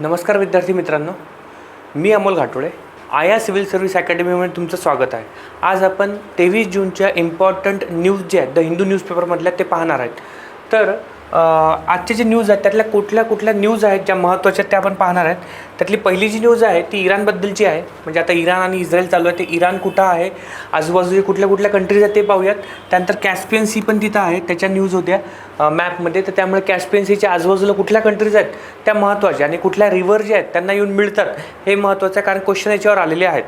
नमस्कार विद्यार्थी मित्रांनो मी अमोल घाटोळे आया सिव्हिल सर्व्हिस अकॅडमीमध्ये तुमचं स्वागत आहे. आज आपण तेवीस जूनच्या इम्पॉर्टंट न्यूज जे आहेत द हिंदू न्यूजपेपरमधल्या ते पाहणार आहेत. तर आजचे जे न्यूज आहेत त्यातल्या कुठल्या कुठल्या न्यूज आहेत ज्या महत्त्वाच्या आहेत त्या आपण पाहणार आहेत. त्यातली पहिली जी न्यूज आहे ती इराणबद्दलची आहे. म्हणजे आता इराण आणि इस्रायल चालू आहे ते इराण कुठं आहे आजूबाजूचे कुठल्या कुठल्या कंट्रीज आहेत ते पाहूयात. त्यानंतर कॅस्पियन सी पण तिथं आहे त्याच्या न्यूज होत्या मॅपमध्ये तर त्यामुळे कॅस्पियन सीच्या आजूबाजूला कुठल्या कंट्रीज आहेत त्या महत्त्वाच्या आणि कुठल्या रिव्हर जे आहेत त्यांना येऊन मिळतात हे महत्त्वाचं आहे. कारण क्वेश्चन याच्यावर आलेले आहेत.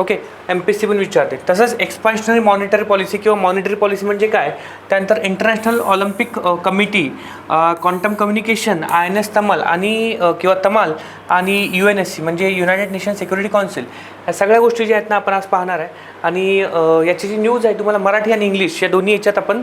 Okay M P S C पण विचारते. तसंच एक्सपान्शनरी मॉनिटरी पॉलिसी किंवा मॉनिटरी पॉलिसी म्हणजे काय? त्यानंतर international Olympic committee quantum communication I N S Tamal आणि किंवा तमाल आणि यू एन एस सी म्हणजे युनायटेड नेशन सिक्युरिटी काउन्सिल या सगळ्या गोष्टी ज्या आहेत ना आपण आज पाहणार आहे. आणि याची जी न्यूज आहे तुम्हाला मराठी आणि इंग्लिश या दोन्ही याच्यात आपण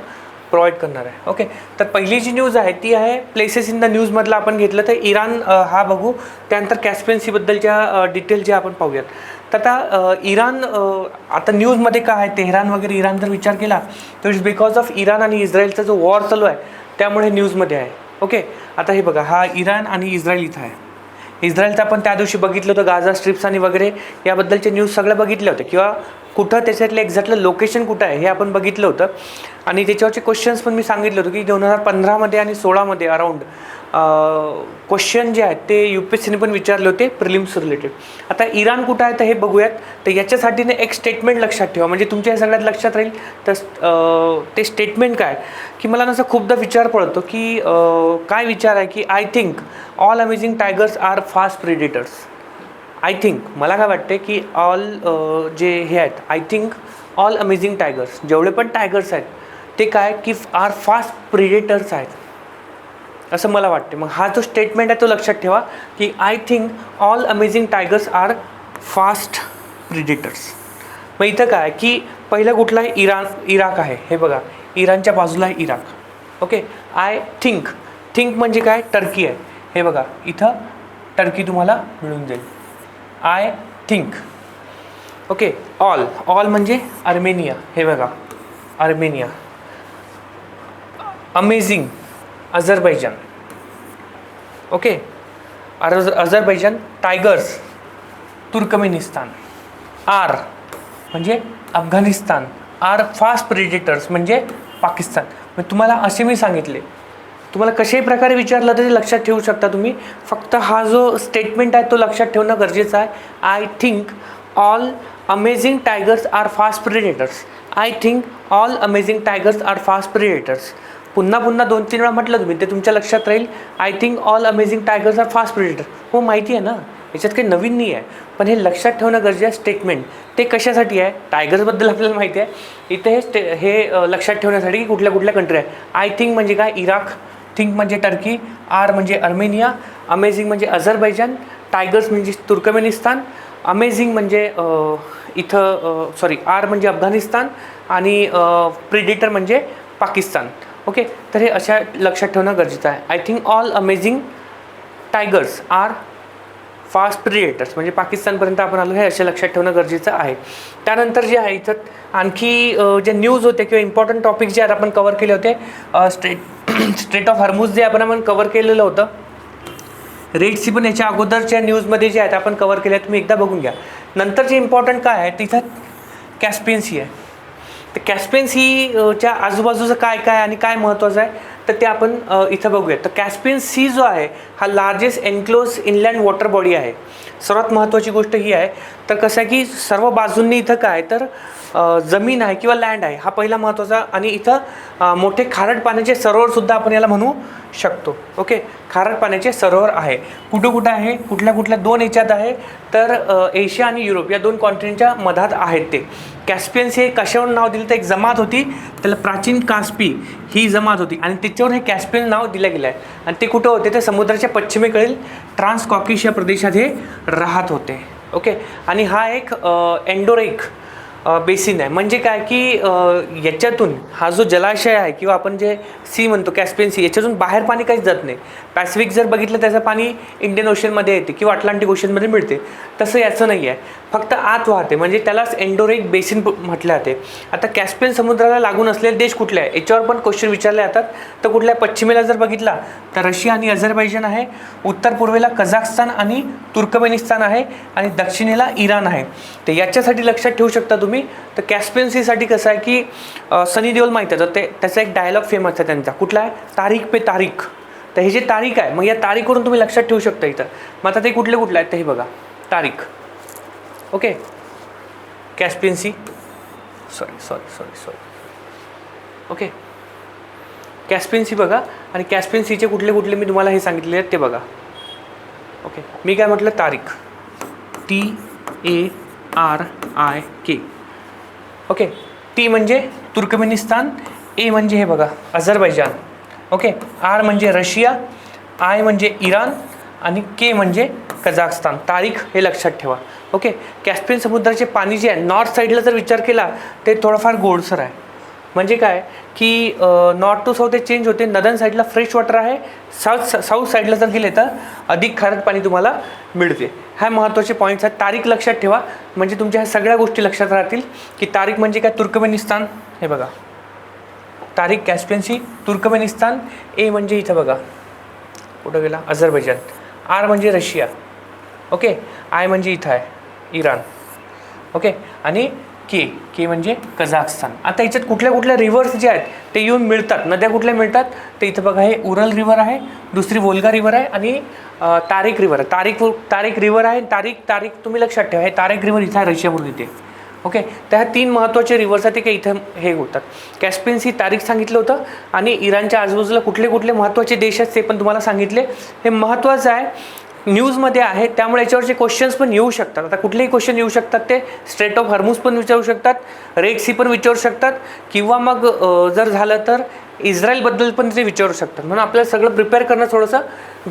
प्रोव्हाइड करणार आहे. ओके तर पहिली जी न्यूज आहे ती आहे प्लेसेस इन द न्यूजमधलं आपण घेतलं तर इराण हा बघू. त्यानंतर कॅस्पियन्सीबद्दलच्या डिटेल ज्या आपण पाहूयात. तर आता इराण आता न्यूजमध्ये काय आहे तेहरान वगैरे इराण जर विचार केला तर इट्स बिकॉज ऑफ इराण आणि इस्रायलचा जो वॉर चालू आहे त्यामुळे न्यूजमध्ये आहे. ओके? आता हे बघा हा इराण आणि इस्रायल इथं आहे. इस्रायलचं आपण त्या दिवशी बघितलं होतं गाझा स्ट्रिप्स आणि वगैरे याबद्दलचे न्यूज सगळं बघितले होते. किंवा कुठं त्याच्यातलं एक्झॅक्टलं लोकेशन कुठं आहे हे आपण बघितलं होतं. आणि त्याच्यावरचे क्वेश्चन्स पण मी सांगितलं होतं की दोन हजार पंधरामध्ये आणि सोळामध्ये अराऊंड क्वेश्चन जे आहेत ते यू पी एस सीने पण विचारले होते प्रिलिम्स रिलेटेड आता इराण कुठं आहे तर हे बघूयात. तर याच्यासाठीने एक स्टेटमेंट लक्षात ठेवा. म्हणजे तुमच्या हे सगळ्यात लक्षात राहील. तर ते स्टेटमेंट काय? की मला नसं खूपदा विचार पडतो की काय विचार आहे की I think all amazing tigers are fast predators I think मला काय वाटते की ऑल जे हे आहेत I think all amazing tigers जेवढे पण टायगर्स आहेत ते काय? की आर फास्ट प्रिडेटर्स आहेत. असं मला वाटते मग हा जो स्टेटमेंट आहे तो लक्षात ठेवा की I think all amazing tigers are fast predators मग इथं काय की पहिलं कुठला आहे? इराण इराक आहे. हे बघा इराणच्या बाजूला आहे Iraq. Okay? I think think म्हणजे काय? टर्की आहे. हे बघा इथं टर्की तुम्हाला मिळून जाईल. I think okay? All all म्हणजे अर्मेनिया हे बघा अर्मेनिया अमेझिंग अझरबैजान. ओके? अरज अझरबैजान टायगर्स तुर्कमेनिस्तान. आर म्हणजे अफगाणिस्तान. आर फास्ट प्रेडिटर्स म्हणजे पाकिस्तान. मग तुम्हाला असे मी सांगितले. तुम्हाला कशाही प्रकारे विचारलं तरी लक्षात ठेवू शकता तुम्ही. फक्त हा जो स्टेटमेंट आहे तो लक्षात ठेवणं गरजेचं आहे. I think all amazing tigers are fast predators I think all amazing tigers are fast predators पुन्हा पुन्हा दोन तीन वेळा म्हटलं तुम्ही ते तुमच्या लक्षात राहील. I think all amazing tigers are fast predator हो माहिती आहे ना? याच्यात काही नवीन नाही आहे. पण हे लक्षात ठेवणं गरजेचं आहे स्टेटमेंट ते कशासाठी आहे? टायगर्सबद्दल आपल्याला माहिती आहे. इथे हे स्टे हे लक्षात ठेवण्यासाठी की कुठल्या कुठल्या कंट्री आहे. आय थिंक म्हणजे काय? इराक थिंक म्हणजे टर्की आर म्हणजे अर्मेनिया अमेझिंग म्हणजे अझरबैजान टायगर्स म्हणजे तुर्कमेनिस्तान अमेझिंग म्हणजे इथं सॉरी आर म्हणजे अफगाणिस्तान आणि प्रिडिटर म्हणजे पाकिस्तान. ओके तर हे अशा लक्षात ठेवणं गरजेचं आहे. I think all amazing tigers are fast predators म्हणजे पाकिस्तानपर्यंत आपण आलो हे असे लक्षात ठेवणं गरजेचं आहे. त्यानंतर जे आहे इथं आणखी जे न्यूज होते किंवा इम्पॉर्टंट टॉपिक जे आहेत आपण कवर केले होते स्ट्रेट स्ट्रेट ऑफ हर्मूज जे आपण आपण कवर केलेलं होतं रेड सी पण याच्या अगोदरच्या न्यूजमध्ये जे आहेत आपण कवर केले आहेत तुम्ही एकदा बघून घ्या. नंतर जे इम्पॉर्टंट काय आहे तिथं कॅस्पियन्सी आहे. तर कॅस्पियन आजूबाजूचं काय काय आणि काय महत्त्वाचं आहे तर ते आपण इथं बघूया तर कॅस्पियन सी जो आहे हा largest enclosed inland water body आहे. सर्वात महत्त्वाची गोष्ट ही आहे. तर कसं आहे की सर्व बाजूंनी इथं काय तर जमीन आहे किंवा लँड आहे हा पहिला महत्त्वाचा आणि इथं मोठे खारट पाण्याचे सरोवरसुद्धा आपण याला म्हणू शकतो. ओके? खारट पाण्याचे सरोवर आहे. कुठं कुठं आहे? कुठल्या कुठल्या दोन याच्यात आहे? तर एशिया आणि युरोप या दोन कॉन्टिनेंटच्या मधात आहेत ते. कॅस्पियन्स हे कशावर नाव दिलं? तर एक जमात होती. त्याला प्राचीन कास्पी ही जमात होती. आणि त्याच्यावर हे कॅस्पियन नाव दिलं गेलं आहे आणि ते कुठं होते? ते समुद्राच्या पश्चिमेकडील ट्रान्स या प्रदेशात हे राहत होते. ओके? आणि हा एक एंडोरेक बेसिन आहे. म्हणजे काय की याच्यातून हा जो जलाशय आहे किंवा आपण जे सी म्हणतो कॅस्पियन सी याच्यातून बाहेर पाणी काहीच जात नाही. पॅसिफिक जर बघितलं त्याचं पाणी इंडियन ओशनमध्ये येते किंवा अटलांटिक ओशनमध्ये मिळते. तसं याचं नाही आहे. फक्त आत वाहते. म्हणजे त्यालाच एन्डोरेक बेसिन म्हटलं जाते. आता कॅस्पियन समुद्राला लागून असलेले देश कुठले आहे? याच्यावर पण क्वेश्चन विचारले जातात. तर कुठल्या पश्चिमेला जर बघितला तर रशिया आणि अझरबैजान आहे. उत्तर पूर्वेला कझाकस्तान आणि तुर्कमेनिस्तान आहे. आणि दक्षिणेला इराण आहे. तर याच्यासाठी लक्षात ठेवू शकता तुम्ही तर कॅस्पियन्सीसाठी कसं आहे की सनी देओल माहीत आहे तर ते त्याचा एक डायलॉग फेमस आहे त्यांचा. कुठला आहे? तारीख पे तारीख. तर हे जे तारीख आहे मग या तारीखवरून तुम्ही लक्षात ठेवू शकता इथं. मग आता ते कुठले कुठले आहेत ते हे बघा. तारीख. Okay? Caspian Sea sorry sorry sorry sorry okay? Caspian Sea बघा. आणि कॅस्पियन्सीचे कुठले कुठले मी तुम्हाला हे सांगितले आहेत ते बघा. ओके? मी काय म्हटलं? तारीख. T A R I K okay T म्हणजे तुर्कमेनिस्तान ए म्हणजे हे बघा अझरबैजान. ओके आर म्हणजे रशिया आय म्हणजे इराण आणि के म्हणजे कझाकस्तान. तारीख हे लक्षात ठेवा. ओके कॅस्पियन समुद्राचे पाणी जे आहे नॉर्थ साईडला जर विचार केला ते थोडंफार गोडसर आहे. म्हणजे काय? की नॉर्थ टू साऊथ हे चेंज होते. नदन साईडला फ्रेश वॉटर आहे. साऊथ साऊथ साईडला जर गेले तर अधिक खारट पाणी तुम्हाला मिळते. ह्या महत्त्वाचे पॉईंट्स आहेत. तारीख लक्षात ठेवा. म्हणजे तुमच्या ह्या सगळ्या गोष्टी लक्षात राहतील की तारीख म्हणजे काय? तुर्कमेनिस्तान. हे बघा. तारीख कॅस्पियन्सी तुर्कमेनिस्तान. ए म्हणजे इथं बघा. कुठं गेला? अझरबैजान. आर म्हणजे रशिया. ओके? आय म्हणजे इथं आहे. इराण. ओके? आणि के के म्हणजे कझाकस्तान. आता याच्यात कुठल्या कुठल्या रिव्हर्स जे आहेत ते येऊन मिळतात. नद्या कुठल्या मिळतात? तर इथं बघा हे उरल रिव्हर आहे दुसरी वोल्गा रिव्हर आहे आणि अ, रिव्हर आहे. तारीख तारीख रिव्हर आहे तारीख तारीख तुम्ही लक्षात ठेवा हे तारिक रिव्हर इथं आहे रशियामधून इथे ओके तर ह्या तीन महत्त्वाचे रिव्हर्स आहेत ते काही इथं हे होतात. कॅस्पियन्स ही तारीख सांगितलं होतं आणि इराणच्या आजूबाजूला कुठले कुठले महत्त्वाचे देश आहेत ते पण तुम्हाला सांगितले. हे महत्त्वाचं आहे न्यूजमध्ये आहे त्यामुळे याच्यावरचे क्वेश्चन्स पण येऊ शकतात. आता कुठलेही क्वेश्चन येऊ शकतात ते. स्ट्रेट ऑफ हर्मूज पण विचारू शकतात. रेड सी पण विचारू शकतात. किंवा मग जर झालं तर इस्रायलबद्दल पण ते विचारू शकतात. म्हणून आपल्याला सगळं प्रिपेअर करणं थोडंसं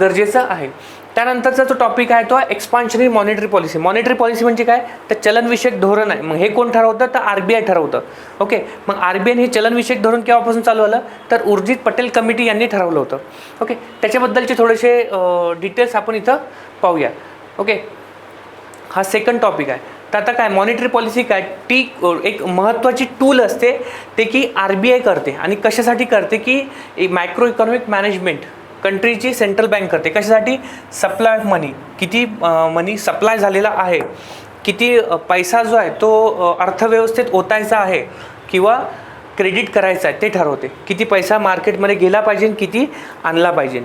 गरजेचं आहे. त्यानंतरचा जो टॉपिक आहे तो आहे expansionary monetary policy monetary policy म्हणजे काय? तर चलनविषयक धोरण आहे. मग हे कोण ठरवतं? तर आर बी आय ठरवतं. ओके मग आर बी आय हे चलनविषयक धोरण केव्हापासून चालू आलं? तर उर्जित पटेल कमिटी यांनी ठरवलं होतं. ओके त्याच्याबद्दलचे थोडेसे डिटेल्स आपण इथं पाहूया. ओके हा सेकंड टॉपिक आहे. तर आता काय मॉनिटरी पॉलिसी काय टी एक महत्त्वाची टूल असते ते की आर बी आय करते आणि कशासाठी करते की मायक्रो इकॉनॉमिक मॅनेजमेंट कंट्रीची सेंट्रल बँक करते. कशासाठी? सप्लाय ऑफ मनी किती मनी सप्लाय झालेला आहे किती पैसा जो आहे तो अर्थव्यवस्थेत ओतायचा आहे किंवा क्रेडिट करायचं आहे ते ठरवते. किती पैसा मार्केटमध्ये गेला पाहिजे किती आणला पाहिजे.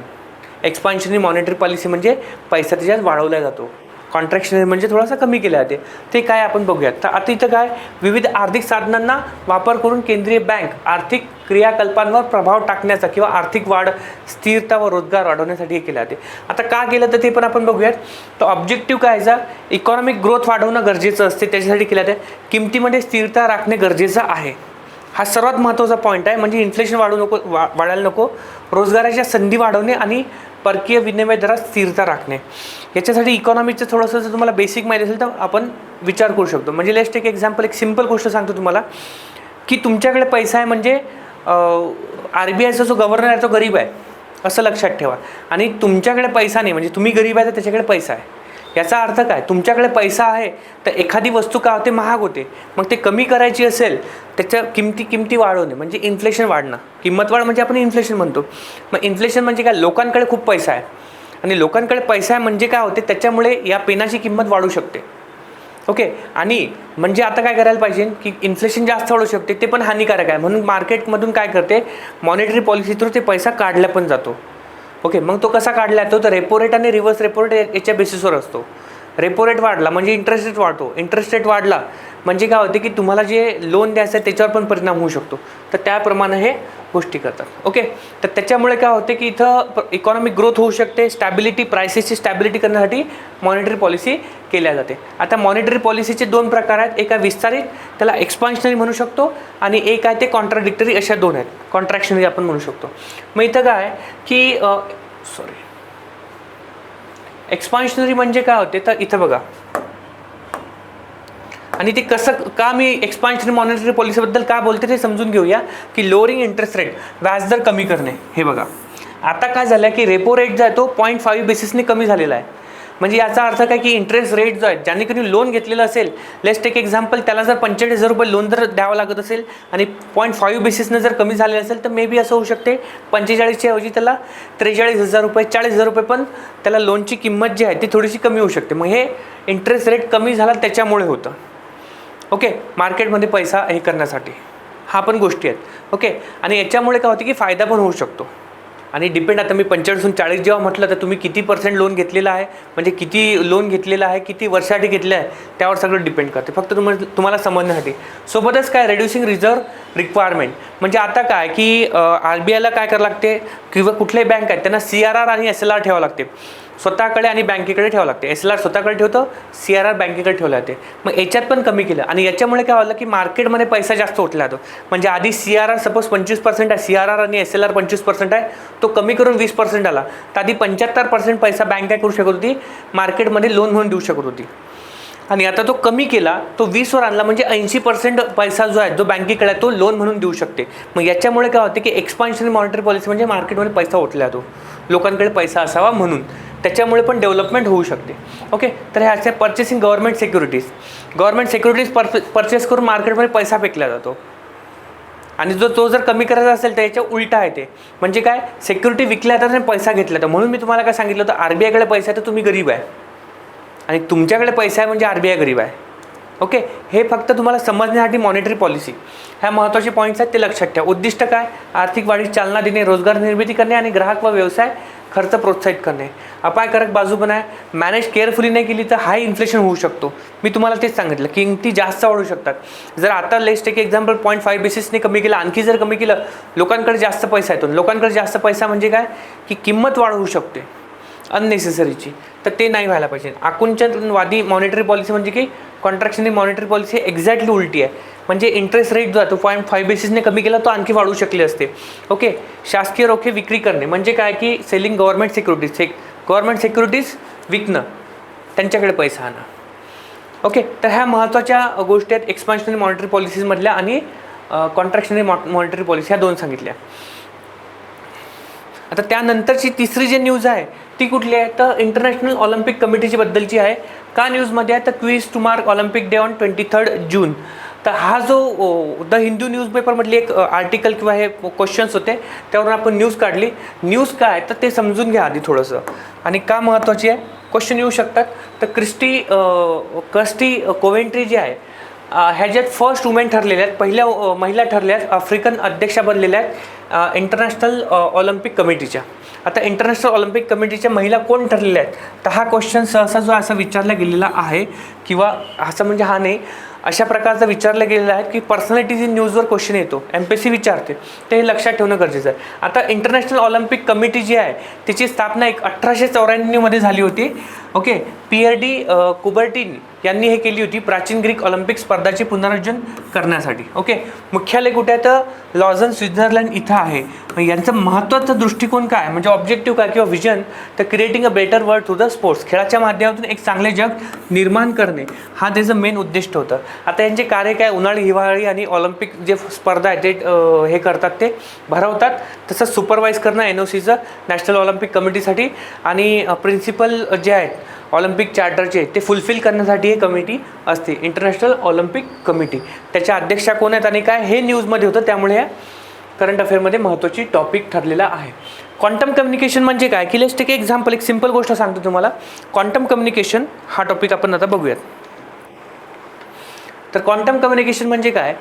एक्सपान्शनरी मॉनिटरी पॉलिसी म्हणजे पैसा त्याच्यात वाढवला जातो. कॉन्ट्रॅक्शनरी म्हणजे थोडासा कमी केला जाते. ते काय आपण बघूयात. तर आता इथं काय? विविध आर्थिक साधनांना वापर करून केंद्रीय बँक आर्थिक क्रियाकल्पांवर प्रभाव टाकण्याचा किंवा आर्थिक वाढ स्थिरता व रोजगार वाढवण्यासाठी हे केलं जाते. आता का केलं तर ते पण आपण बघूयात. तर ऑब्जेक्टिव्ह काय याचा इकॉनॉमिक ग्रोथ वाढवणं गरजेचं असते. त्याच्यासाठी केलं जाते. किमतीमध्ये स्थिरता राखणे गरजेचं आहे. हा सर्वात महत्त्वाचा पॉईंट आहे. म्हणजे इन्फ्लेशन वाढू नको वा वाढायला नको. रोजगाराच्या संधी वाढवणे आणि परकीय विनिमय दरात स्थिरता राखणे. याच्यासाठी इकॉनॉमीचं थोडंसं जर तुम्हाला बेसिक माहिती असेल तर आपण विचार करू शकतो. म्हणजे लेस्ट एक एक्झाम्पल एक सिंपल गोष्ट सांगतो तुम्हाला की तुमच्याकडे पैसा आहे म्हणजे आर बी आयचा जो गव्हर्नर आहे तो गरीब आहे. असं लक्षात ठेवा. आणि तुमच्याकडे पैसा नाही म्हणजे तुम्ही गरीब आहे तर त्याच्याकडे पैसा आहे. याचा अर्थ काय? तुमच्याकडे पैसा आहे तर एखादी वस्तू काय होते? महाग होते. मग ते कमी करायची असेल त्याच्या किमती किमती वाढवणे. म्हणजे इन्फ्लेशन वाढणं. किंमत वाढ म्हणजे आपण इन्फ्लेशन म्हणतो. मग इन्फ्लेशन म्हणजे काय? लोकांकडे खूप पैसा आहे. आणि लोकांकडे पैसा आहे म्हणजे काय होते? त्याच्यामुळे या पेनाची किंमत वाढू शकते. ओके? आणि म्हणजे आता काय करायला पाहिजे? की इन्फ्लेशन जास्त वाढू शकते. ते पण हानिकारक आहे. म्हणून मार्केटमधून काय करते? मॉनिटरी पॉलिसी थ्रू ते पैसा काढला पण जातो. ओके मग तो कसा काढला तो तर रेपो रेट आणि रिव्हर्स रेपो रेट याच्या बेसिसवर असतो. रेपो रेट वाढला म्हणजे इंटरेस्ट रेट वाढतो. इंटरेस्ट रेट वाढला म्हणजे काय होते की तुम्हाला जे लोन द्यायचं आहे त्याच्यावर पण परिणाम होऊ शकतो. तर त्याप्रमाणे हे गोष्टी करतात. ओके तर त्याच्यामुळे काय होते की इथं इकॉनॉमिक ग्रोथ होऊ शकते. स्टॅबिलिटी प्रायसेसची स्टॅबिलिटी करण्यासाठी मॉनिटरी पॉलिसी केल्या जाते. आता मॉनिटरी पॉलिसीचे दोन प्रकार आहेत. एक आहे विस्तारित त्याला एक्सपान्शनरी म्हणू शकतो आणि एक आहे ते कॉन्ट्राडिक्टरी अशा दोन आहेत. कॉन्ट्रॅक्शनरी आपण म्हणू शकतो. मग इथं काय की सॉरी एक्सपान्शनरी म्हणजे काय होते? तर इथं बघा. आणि ते कसं का मी एक्सपान्शन मॉनिटरी पॉलिसीबद्दल का बोलते ते समजून घेऊया की लोअरिंग इंटरेस्ट रेट व्याजदर कमी करणे. हे बघा. आता काय झालं की रेपो रेट जो आहे तो पॉईंट फाईव्ह बेसिसने कमी झालेला आहे. म्हणजे याचा अर्थ काय की इंटरेस्ट रेट जो आहे ज्यांनी कधी लोन घेतलेलं असेल लेस टेक एक्झाम्पल त्याला जर पंचेचाळीस हजार रुपये लोन जर द्यावं लागत असेल आणि पॉईंट फाईव्ह बेसिसनं जर कमी झालेलं असेल तर मे बी असं होऊ शकते. पंचेचाळीसच्या ऐवजी त्याला त्रेचाळीस हजार रुपये चाळीस हजार रुपये पण त्याला लोनची किंमत जी आहे ती थोडीशी कमी होऊ शकते. मग हे इंटरेस्ट रेट कमी झाला त्याच्यामुळे होतं. ओके मार्केटमध्ये पैसा हे करण्यासाठी. हा पण गोष्टी आहेत. ओके आणि याच्यामुळे काय होते की फायदा पण होऊ शकतो. आणि डिपेंड आता मी पंचेचाळीसून चाळीस जेव्हा म्हटलं तर तुम्ही किती पर्सेंट लोन घेतलेलं आहे? म्हणजे किती लोन घेतलेलं आहे? किती वर्षासाठी घेतलं आहे? त्यावर सगळं डिपेंड करते. फक्त तुम तुम्हाला समजण्यासाठी. सोबतच काय रेड्युसिंग रिझर्व रिक्वायरमेंट म्हणजे आता काय की आर बी आयला काय करावं लागते? किंवा कुठल्याही बँक आहेत त्यांना सी आर आर आणि एस एल आर ठेवावं लागते. स्वतःकडे आणि बँकेकडे ठेवावं लागते. एस एल आर स्वतःकडे ठेवतं सी आर आर बँकेकडे ठेवलं जाते मग याच्यात पण कमी केलं. आणि याच्यामुळे काय झालं की मार्केटमध्ये पैसा जास्त उठला जातो म्हणजे आधी सी आर आर सपोज पंचवीस पर्सेंट आहे सी आर आर आणि एस एल आर पंचवीस पर्सेंट आहे तो कमी करून वीस पर्सेंट आला. तर आधी पंच्याहत्तर पर्सेंट पैसा बँक काय करू शकत होती? मार्केटमध्ये लोन म्हणून देऊ शकत होती. आणि आता तो कमी केला तो वीसवर आणला म्हणजे ऐंशी पर्सेंट पैसा जो आहे जो बँकेकडे आहे तो लोन म्हणून देऊ शकते. मग याच्यामुळे काय होते की एक्सपान्शन मॉनिटरी पॉलिसी म्हणजे मार्केटमध्ये पैसा उठला जातो लोकांकडे पैसा असावा म्हणून. त्याच्यामुळे पण डेव्हलपमेंट होऊ शकते. ओके तर हे असे purchasing government securities government securities पर परचेस करून मार्केटमध्ये पैसा फेकला जातो. आणि जो तो जर कमी करायचा असेल तर याच्या उलटा आहे ते. म्हणजे काय? सिक्युरिटी विकल्या जातात आणि पैसा घेतला जातो. म्हणून मी तुम्हाला काय सांगितलं होतं? आर बी आयकडे पैसा आहे तर तुम्ही गरीब आहे. आणि तुमच्याकडे पैसा आहे म्हणजे आर बी आय गरीब आहे. ओके हे फक्त तुम्हाला समजण्यासाठी मॉनिटरी पॉलिसी ह्या महत्त्वाचे पॉईंट्स आहेत ते लक्षात ठेवा. उद्दिष्ट काय? आर्थिक वाढीस चालना देणे रोजगार निर्मिती करणे आणि ग्राहक व व्यवसाय खर्च प्रोत्साहित करणे. अपायकारक बाजू पण आहे मॅनेज केअरफुली नाही केली तर हाय इन्फ्लेशन होऊ शकतो. मी तुम्हाला तेच सांगितलं किमती जास्त वाढू शकतात. जर आता लेस्ट एक एक्झाम्पल पॉईंट फाईव्ह बेसिसने कमी केलं आणखी जर कमी केलं लोकांकडे जास्त पैसा येतो. लोकांकडे जास्त पैसा म्हणजे काय? की किंमत वाढ होऊ शकते. अननेसेसरीची तर ते नाही व्हायला पाहिजे. आकुंचनवादी मॉनिटरी पॉलिसी म्हणजे की कॉन्ट्रॅक्शनरी मॉनिटरी पॉलिसी एक्झॅक्टली उलटी आहे. म्हणजे इंटरेस्ट रेट जो आहे तो पॉईंट फाईव्ह बेसिसने कमी केला तो आणखी वाढू शकले असते. ओके शासकीय रोखे विक्री करणे म्हणजे काय? की सेलिंग गव्हर्नमेंट सिक्युरिटीज से गव्हर्नमेंट सिक्युरिटीज विकणं. त्यांच्याकडे पैसा आणणं ओके तर ह्या महत्त्वाच्या गोष्टी आहेत एक्सपान्शनरी मॉनिटरी पॉलिसीजमधल्या आणि कॉन्ट्रॅक्शनरी मॉ मॉनिटरी पॉलिसी ह्या दोन सांगितल्या. आता त्यानंतरची तिसरी जी न्यूज आहे ती कुठली आहे? तर इंटरनॅशनल ऑलिम्पिक कमिटीची बद्दलची आहे. का न्यूजमध्ये आहे? तर quiz to mark Olympic day on twenty third June तर हा जो द हिंदू न्यूजपेपरमधली एक आर्टिकल किंवा हे क्वेश्चन्स होते त्यावरून आपण न्यूज काढली. न्यूज काय? तर ते समजून घ्या आधी थोडंसं. आणि का महत्त्वाची आहे? क्वेश्चन येऊ शकतात. तर क्रिस्टी क्रिस्टी कोवेंट्री जी आहे ह्याच्यात फर्स्ट वुमेन ठरलेल्या आहेत पहिल्या महिला ठरल्या आहेत आफ्रिकन अध्यक्षा बनलेल्या आहेत इंटरनॅशनल ऑलिम्पिक कमिटीच्या आता इंटरनॅशनल ऑलिम्पिक कमिटीच्या महिला कोण ठरलेल्या आहेत? तर हा क्वेश्चन सहसा जो असा विचारला गेलेला आहे किंवा असं म्हणजे हा नाही अशा प्रकारचा विचारलं गेलेलं आहे की पर्सनॅलिटीज इन न्यूजवर क्वेश्चन येतो. एम पी सी विचारते. ते हे लक्षात ठेवणं गरजेचं आहे. आता इंटरनॅशनल ऑलिम्पिक कमिटी जी आहे तिची स्थापना एक अठराशे चौऱ्याण्णवमध्ये झाली होती. Okay P R D Coubertin यांनी हे केली होती प्राचीन ग्रीक ऑलिम्पिक स्पर्धाचे पुनरुज्जन करण्यासाठी. ओके मुख्यालय कुठे आहे तर? लॉझन स्वित्झर्लंड इथं आहे. यांचं महत्त्वाचा दृष्टिकोन काय? म्हणजे ऑब्जेक्टिव्ह काय किंवा विजन तर creating a better world through the sports खेळाच्या माध्यमातून एक चांगले जग निर्माण करणे. हा त्याचं मेन उद्दिष्ट होतं. आता यांचे कार्य काय उन्हाळी हिवाळी आणि ऑलिम्पिक जे स्पर्धा आहे ते हे करतात ते भरवतात. तसंच सुपरवाईज करणं एन ओ सीचं नॅशनल ऑलिम्पिक कमिटीसाठी आणि प्रिन्सिपल जे आहेत ऑलिम्पिक चार्टरचे ते फुलफिल करण्यासाठी हे कमिटी असते. इंटरनॅशनल ऑलिम्पिक कमिटी त्याच्या अध्यक्षा कोण आहेत आणि काय हे न्यूजमध्ये होतं. त्यामुळे या करंट अफेअरमध्ये महत्त्वाची टॉपिक ठरलेला आहे. क्वांटम कम्युनिकेशन म्हणजे काय? की लेस्ट एक एक्झाम्पल एक सिंपल गोष्ट सांगतो तुम्हाला. क्वांटम कम्युनिकेशन हा टॉपिक आपण आता बघूयात. तर क्वांटम कम्युनिकेशन म्हणजे काय?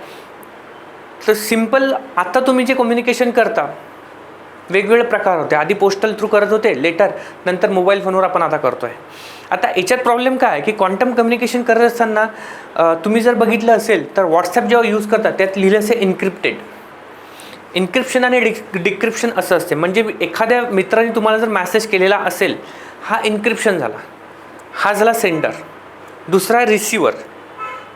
तर सिंपल आत्ता तुम्ही जे कम्युनिकेशन करता वेगवेगळे प्रकार होते. आधी पोस्टल थ्रू करत होते लेटर नंतर मोबाईल फोनवर आपण आता करतो आहे आता याच्यात प्रॉब्लेम काय? आहे की क्वांटम कम्युनिकेशन करत असताना तुम्ही जर बघितलं असेल तर व्हॉट्सॲप जेव्हा यूज करता त्यात लिहिलं असेल इन्क्रिप्टेड इन्क्रिप्शन आणि डिक डिक्रिप्शन असं असते. म्हणजे एखाद्या मित्राने तुम्हाला जर मॅसेज केलेला असेल हा इन्क्रिप्शन झाला. हा झाला सेंडर दुसरा रिसिवर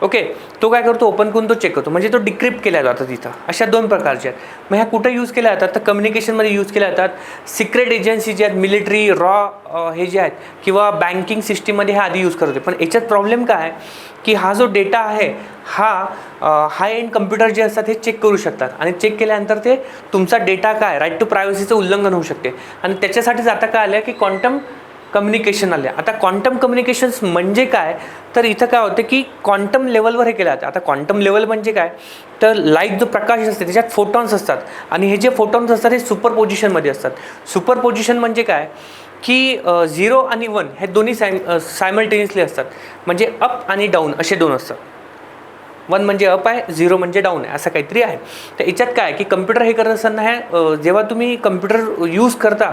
ओके तो काय करतो? ओपन करून तो चेक करतो. म्हणजे तो डिक्रिप्ट केला जातो तिथं अशा दोन प्रकारच्या आहेत. मग ह्या कुठं यूज केल्या जातात? तर कम्युनिकेशनमध्ये यूज केल्या जातात. सिक्रेट एजन्सी जे आहेत मिलिटरी रॉ हे जे आहेत किंवा बँकिंग सिस्टीममध्ये हे आधी यूज करत होते. पण याच्यात प्रॉब्लेम काय आहे? की हा जो डेटा आहे हा हाय एंड कम्प्युटर जे असतात हे चेक करू शकतात. आणि चेक केल्यानंतर ते तुमचा डेटा काय? राईट टू प्रायव्हसीचं उल्लंघन होऊ शकते. आणि त्याच्यासाठीच आता काय आलं की क्वांटम कम्युनिकेशन आले आता क्वांटम कम्युनिकेशन्स म्हणजे काय? तर इथं काय होतं की क्वांटम लेवलवर हे केलं जातं. आता क्वांटम लेवल म्हणजे काय? तर लाइट जो प्रकाश असते त्याच्यात फोटॉन्स असतात. आणि हे जे फोटॉन्स असतात हे सुपर पोझिशनमध्ये असतात. सुपर पोझिशन म्हणजे काय? की झिरो आणि वन हे दोन्ही सायम सायमल्टेनियसली असतात. म्हणजे अप आणि डाऊन असे दोन असतात. वन म्हणजे अप आहे झिरो म्हणजे डाऊन आहे असं काहीतरी आहे. तर याच्यात काय की कम्प्युटर हे करत असताना हे जेव्हा तुम्ही कम्प्युटर यूज करता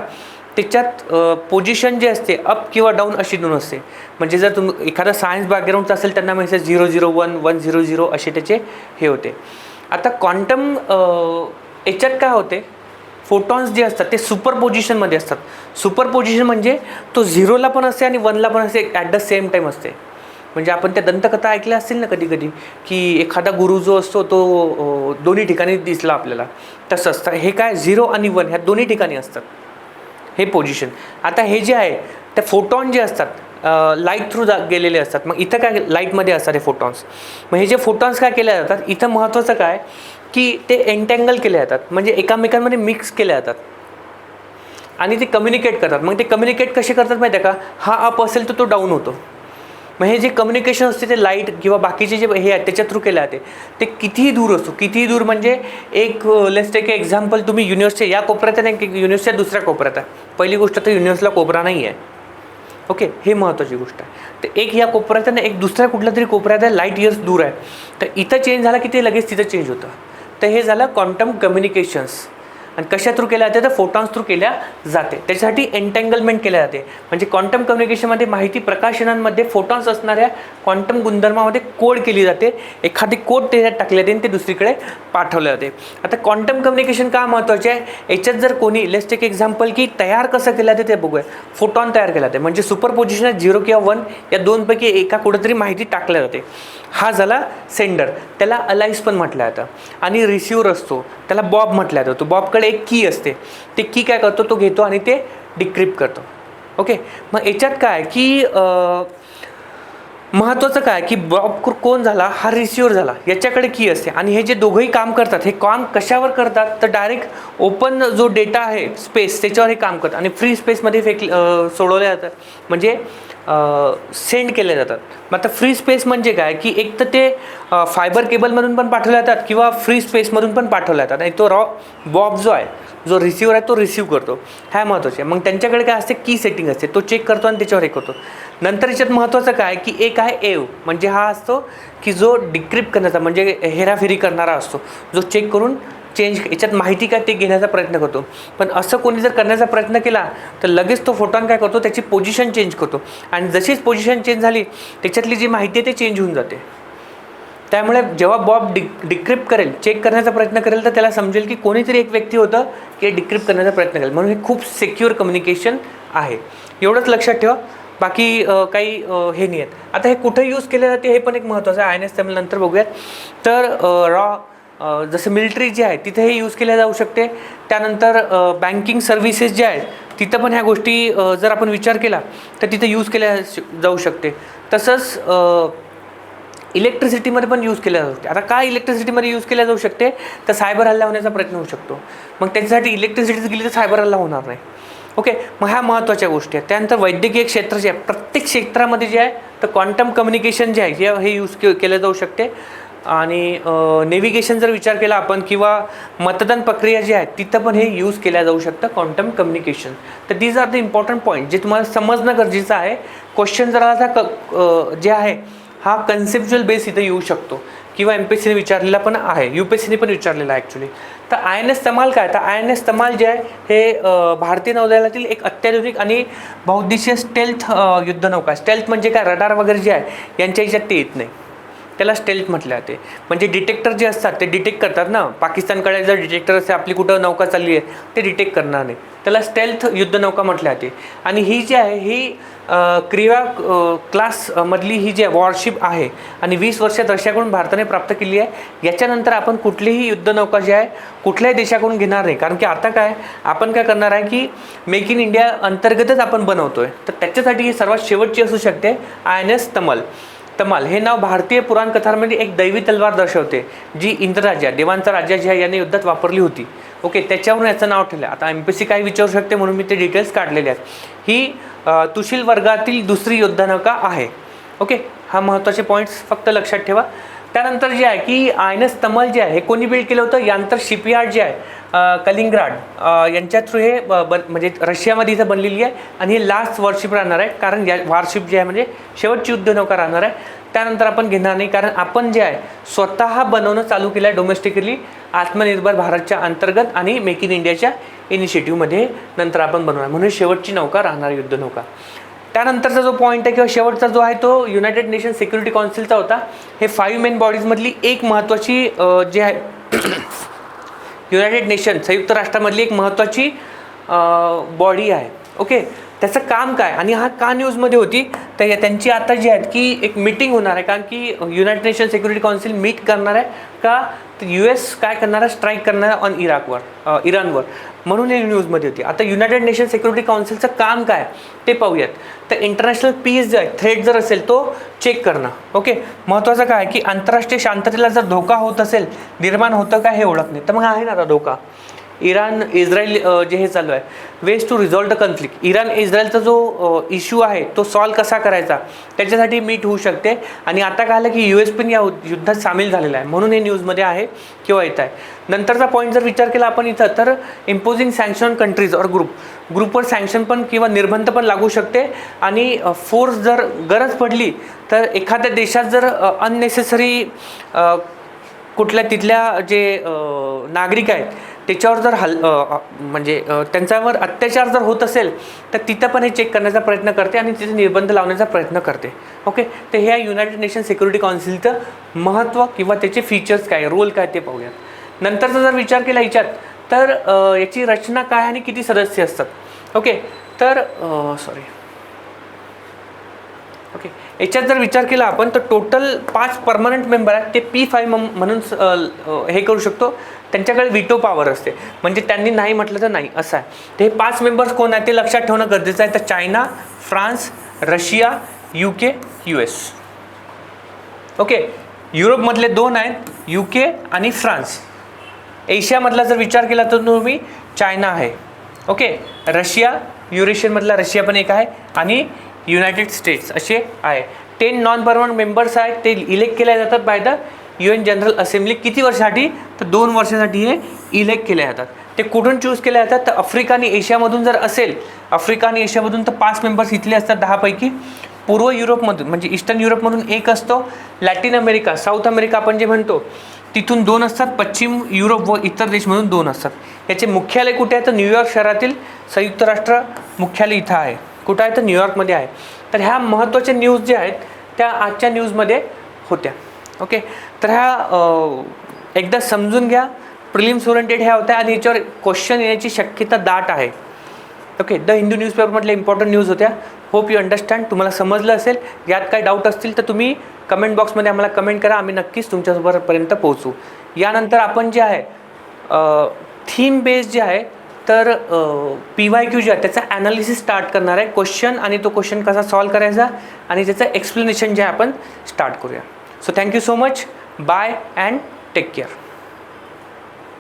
त्याच्यात पोझिशन जे असते अप किंवा डाऊन अशी दोन असते. म्हणजे जर तुम एखादा सायन्स बॅकग्राऊंडचा असेल त्यांना माहिती आहे zero zero one one zero zero असे त्याचे हे होते. आता क्वांटम याच्यात काय होते? फोटॉन्स जे असतात ते सुपर पोझिशनमध्ये असतात. सुपर पोझिशन म्हणजे तो झिरोला पण असते आणि वनला पण असते ॲट द सेम टाईम असते. म्हणजे आपण त्या दंतकथा ऐकल्या असतील ना कधी कधी की एखादा गुरु जो असतो तो दोन्ही ठिकाणी दिसला आपल्याला. तसं असतं हे काय? झिरो आणि वन ह्या दोन्ही ठिकाणी असतात. हे पोझिशन आता हे जे आहे ते फोटॉन जे असतात लाइट थ्रू जा गेलेले असतात. मग इथं काय लाईटमध्ये असतात हे फोटॉन्स मग हे जे फोटॉन्स काय केले जातात इथं महत्त्वाचं काय की ते एंटँगल केले जातात. म्हणजे एकामेकांमध्ये मिक्स केले जातात. आणि ते कम्युनिकेट करतात. मग ते कम्युनिकेट कसे करतात माहिती आहे का? हा अप असेल तर तो डाऊन होतो. मग हे जे कम्युनिकेशन असते ते लाइट किंवा बाकीचे जे हे आहेत त्याच्या थ्रू केले जाते. ते कितीही दूर असतो कितीही दूर म्हणजे एक लेस एक एक्झाम्पल तुम्ही युनिव्हर्सच्या या कोपऱ्यात आहे ना युनिव्हर्सच्या दुसऱ्या कोपऱ्यात आहे. पहिली गोष्ट तर युनिव्हर्सला कोपरा नाही आहे ओके हे महत्त्वाची गोष्ट आहे. तर एक या कोपऱ्यात आहे ना एक दुसऱ्या कुठल्या तरी कोपऱ्यात आहे लाइट इयर्स दूर आहे. तर इथं चेंज झाला की ते लगेच तिथं चेंज होतं. तर हे झालं क्वांटम कम्युनिकेशन्स आणि कशा थ्रू केल्या जाते? तर फोटॉन्स थ्रू केल्या जाते. त्याच्यासाठी एन्टँगलमेंट केल्या जाते. म्हणजे क्वांटम कम्युनिकेशनमध्ये माहिती प्रकाशनांमध्ये फोटॉन्स असणाऱ्या क्वांटम गुणधर्मामध्ये कोड केली जाते. एखादी कोड त्याच्यात टाकली जाते आणि ते दुसरीकडे पाठवले जाते. आता क्वांटम कम्युनिकेशन का महत्त्वाचे आहे? याच्यात जर कोणी लेस्ट टेक एक्झाम्पल की तयार कसं केलं जाते ते बघूया. फोटॉन तयार केला जाते. म्हणजे सुपर पोझिशन झिरो किंवा वन या दोनपैकी एका कुठेतरी माहिती टाकल्या जाते. हा झाला सेंडर त्याला अलाइस पण म्हटलं जातं. आणि रिसिव्हर असतो. त्याला बॉब म्हटलं जातं. तो बॉबकडे एक की असते. ते की काय करतो? तो घेतो आणि ते डिक्रिप्ट करतो. ओके मग याच्यात काय? की महत्त्वाचं काय? की बॉब कोण झाला? हा रिसिव्हर झाला. याच्याकडे की असते. आणि हे जे दोघंही काम करतात हे काम कशावर करतात? तर डायरेक्ट ओपन जो डेटा आहे स्पेस त्याच्यावर हे काम करतात. आणि फ्री स्पेसमध्ये फेक सोडवल्या जातात. म्हणजे सेंड केले जातात. मग आता फ्री स्पेस म्हणजे काय? की एक तर ते फायबर केबलमधून पण पाठवले जातात किंवा फ्री स्पेसमधून पण पाठवले जातात. आणि तो रॉ बॉब जो आहे जो रिसिव्हर आहे तो रिसिव्ह करतो. ह्या महत्त्वाचे आहे. मग त्यांच्याकडे काय असते? की सेटिंग असते. तो चेक करतो आणि त्याच्यावर हे करतो. नंतर याच्यात महत्त्वाचं काय? की एक आहे एव. म्हणजे हा असतो की जो डिक्रिप्ट करण्याचा म्हणजे हेराफेरी करणारा असतो. जो चेक करून चेंज याच्यात माहिती काय ते घेण्याचा प्रयत्न करतो. पण असं कोणी जर करण्याचा प्रयत्न केला तर लगेच तो फोटॉन काय करतो त्याची पोझिशन चेंज करतो. आणि जशीच पोझिशन चेंज झाली त्याच्यातली जी माहिती आहे ते चेंज होऊन जाते. त्यामुळे जेव्हा बॉब डिक डिक्रिप्ट करेल चेक करण्याचा प्रयत्न करेल तर त्याला समजेल की कोणीतरी एक व्यक्ती होतं की डिक्रिप्ट करण्याचा प्रयत्न करेल. म्हणून हे खूप सिक्युअर कम्युनिकेशन आहे. एवढंच लक्षात ठेवा. बाकी काही हे नाही आहेत. आता हे कुठे यूज केले जाते हे पण एक महत्त्वाचं आहे. आय एन एस त्यामुळे नंतर बघूयात. तर रॉ जसं मिलिटरी जे आहे तिथे हे यूज केल्या जाऊ शकते. त्यानंतर बँकिंग सर्व्हिसेस जे आहेत तिथं पण ह्या गोष्टी जर आपण विचार केला तर तिथे यूज केल्या श- जाऊ शकते. तसंच इलेक्ट्रिसिटीमध्ये पण यूज केल्या जाऊ शकते. आता काय इलेक्ट्रिसिटीमध्ये यूज केल्या जाऊ शकते? तर सायबर हल्ला होण्याचा प्रयत्न होऊ शकतो. मग त्याच्यासाठी इलेक्ट्रिसिटीच गेली तर सायबर हल्ला होणार नाही. ओके मग ह्या महत्त्वाच्या गोष्टी आहेत. त्यानंतर वैद्यकीय क्षेत्र जे आहे प्रत्येक क्षेत्रामध्ये जे आहे तर क्वांटम कम्युनिकेशन जे आहे जे हे यूज के केलं जाऊ शकते. आणि नेव्हिगेशन जर विचार केला आपण किंवा मतदान प्रक्रिया जी आहे तिथं पण हे यूज केल्या जाऊ शकतं क्वांटम कम्युनिकेशन तर these are the important point जे तुम्हाला समजणं गरजेचं आहे. क्वेश्चन जर आता क जे आहे हा कन्सेप्च्युअल बेस इथं येऊ शकतो. किंवा एम पी एस सीने विचारलेला पण आहे यू पी एस सीने पण विचारलेला आहे ॲक्च्युली तर आय एन एस तमाल काय? तर आय एन एस तमाल जे आहे हे भारतीय नौदलातील एक अत्याधुनिक आणि बहुद्देशीय स्टेल्थ युद्धनौका. स्टेल्थ म्हणजे काय? रडार वगैरे जे आहे यांच्या याच्यात ते येत नाही. त्याला स्टेल्थ म्हटलं जाते. म्हणजे डिटेक्टर जे असतात ते डिटेक्ट करतात ना. पाकिस्तानकडे जर डिटेक्टर असते आपली कुठं नौका चालली आहे ते डिटेक्ट करणार नाही. त्याला स्टेल्थ युद्धनौका म्हटलं जाते. आणि ही जी आहे ही क्रिया क्लासमधली ही जी वॉरशिप आहे आणि वीस वर्षात रशियाकडून भारताने प्राप्त केली आहे याच्यानंतर आपण कुठलीही युद्धनौका जी आहे कुठल्याही देशाकडून घेणार नाही. कारण की आता काय आपण काय करणार आहे की मेक इन इंडिया अंतर्गतच आपण बनवतो आहे तर त्याच्यासाठी ही सर्वात शेवटची असू शकते I N S Tamal. Tamal हे नाव भारतीय पुराण कथांमध्ये एक दैवी तलवार दर्शवते जी इंद्रराजा देवांचा राजा जी याने युद्धात वापरली होती. ओके त्याच्यावरून याचं नाव ठेवलं. आता एम पी सी काय विचारू शकते म्हणून मी ते डिटेल्स काढलेले आहेत. ही तुशील वर्गातील दुसरी योद्धा नौका आहे. ओके हा महत्त्वाचे पॉईंट्स फक्त लक्षात ठेवा. त्यानंतर जे आहे की आय एन एस तमल जे आहे हे कोणी बिल्ड केलं होतं? यानंतर शिपयार्ड जे आहे कलिंग्राड. कलिंगराड यांच्या थ्रू हे ब- बन म्हणजे रशियामध्ये इथं बनलेली आहे आणि हे लास्ट वॉरशिप राहणार आहे. कारण या वॉरशिप जे आहे म्हणजे शेवटची युद्धनौका राहणार आहे. त्यानंतर आपण घेणार नाही कारण आपण जे आहे स्वतः बनवणं चालू केलं आहे डोमेस्टिकली आत्मनिर्भर भारतच्या अंतर्गत आणि मेक इन इंडियाच्या इनिशिएटिव्हमध्ये नंतर आपण बनवणार. म्हणून शेवटची नौका राहणार युद्धनौका त्यानंतरचा जो पॉईंट आहे किंवा शेवटचा जो आहे तो युनायटेड नेशन सिक्युरिटी काउन्सिलचा होता हे फाईव्ह मेन बॉडीजमधली एक महत्त्वाची जे आहे युनायटेड नेशन संयुक्त राष्ट्रामधली एक महत्त्वाची बॉडी आहे. ओके? त्याचं काम काय? आणि हा का न्यूजमध्ये होती? तर या- त्यांची आता जी आहेत की एक मीटिंग होणार आहे. कारण की United Nation Security Council meet करणार आहे का? यू एस काय करणार आहे? स्ट्राईक करणार आहे ऑन इराकवर इराणवर म्हणून हे न्यूजमध्ये होती. आता युनायटेड नेशन सिक्युरिटी काउन्सिलचं काम काय? ते पाहूयात. तर इंटरनॅशनल पीस जो आहे थ्रेट जर असेल तो चेक करणं. ओके? महत्त्वाचं काय की आंतरराष्ट्रीय शांततेला जर धोका होत असेल निर्माण होतं का हे ओळखणे. तर मग आहे ना आता धोका. इराण इस्रायल जे हे चालू आहे. Ways to resolve the conflict Iran इस्रायलचा जो इश्यू आहे तो सॉल्व कसा करायचा? त्याच्यासाठी मीट होऊ शकते. आणि आता काय आलं की यू एस पण या युद्धात सामील झालेला आहे. म्हणून हे न्यूजमध्ये आहे किंवा येत आहे. नंतरचा पॉईंट जर विचार केला आपण इथं तर इम्पोजिंग सँक्शन कंट्रीज और ग्रुप ग्रुपवर सँक्शन पण किंवा निर्बंध पण लागू शकते. आणि फोर्स जर गरज पडली तर एखाद्या देशात जर अननेसेसरी कुठल्या तिथल्या जे नागरिक आहेत त्याच्यावर जर हल म्हणजे त्यांच्यावर अत्याचार जर होत असेल तर तिथं पण हे चेक करण्याचा प्रयत्न करते आणि तिथे निर्बंध लावण्याचा प्रयत्न करते. ओके? तर हे युनायटेड नेशन सिक्युरिटी काउन्सिलचं महत्त्व किंवा त्याचे फीचर्स काय रोल काय ते पाहूयात. नंतरचा जर विचार केला याच्यात तर याची रचना काय आणि किती सदस्य असतात? ओके? तर सॉरी ओके? याच्यात जर विचार केला आपण तर टोटल पाच परमनंट मेंबर आहेत ते पी फाय म्हणून स- हे करू शकतो. त्यांच्याकडे विटो पॉवर असते. म्हणजे त्यांनी नाही म्हटलं तर नाही असं आहे. ते हे पाच मेंबर्स कोण आहेत ते लक्षात ठेवणं गरजेचं आहे. तर China France Russia U K U S okay? युरोपमधले दोन आहेत यू के आणि फ्रान्स. एशियामधला जर विचार केला तर तुम्ही चायना आहे. ओके? रशिया युरेशियनमधला रशिया पण एक आहे. आणि युनायटेड स्टेट्स असे आहे. टेन नॉन परमनंट मेंबर्स आहेत. ते इलेक्ट केले जातात by the U N General Assembly किती वर्षासाठी? तर दोन वर्षासाठी हे इलेक्ट केले जातात. ते कुठून चूज केले जातात? तर आफ्रिका आणि एशियामधून जर असेल आफ्रिका आणि एशियामधून तर पाच मेंबर्स इथले असतात दहापैकी पूर्व युरोपमधून म्हणजे ईस्टर्न युरोपमधून एक असतो. लॅटिन अमेरिका साऊथ अमेरिका आपण जे म्हणतो तिथून दोन असतात. पश्चिम युरोप व इतर देशमधून दोन असतात. याचे मुख्यालय कुठे आहे? तर न्यूयॉर्क शहरातील संयुक्त राष्ट्र मुख्यालय इथं आहे. कुठं आहे तर न्यूयॉर्कमध्ये आहे. तर ह्या महत्त्वाच्या न्यूज ज्या आहेत त्या आजच्या न्यूजमध्ये होत्या. ओके तर ह्या एकदा समजून घ्या प्रिलिम्स ओरिएंटेड ह्या होत्या आणि याच्यावर क्वेश्चन येण्याची शक्यता दाट आहे. ओके द हिंदू न्यूजपेपरमधल्या इम्पॉर्टंट न्यूज होत्या. होप यू अंडरस्टँड तुम्हाला समजलं असेल यात काही डाऊट असतील तर तुम्ही कमेंट बॉक्समध्ये आम्हाला कमेंट करा. आम्ही नक्कीच तुमच्यासोबतपर्यंत पोहोचू. यानंतर आपण जे आहे थीम बेस्ड जे आहे तर पी वाय क्यू जे आहे त्याचा ॲनालिसिस स्टार्ट करणार आहे. क्वेश्चन आणि तो क्वेश्चन कसा सॉल्व करायचा आणि त्याचं एक्सप्लेनेशन जे आहे आपण स्टार्ट करूया. So thank you so much bye and take care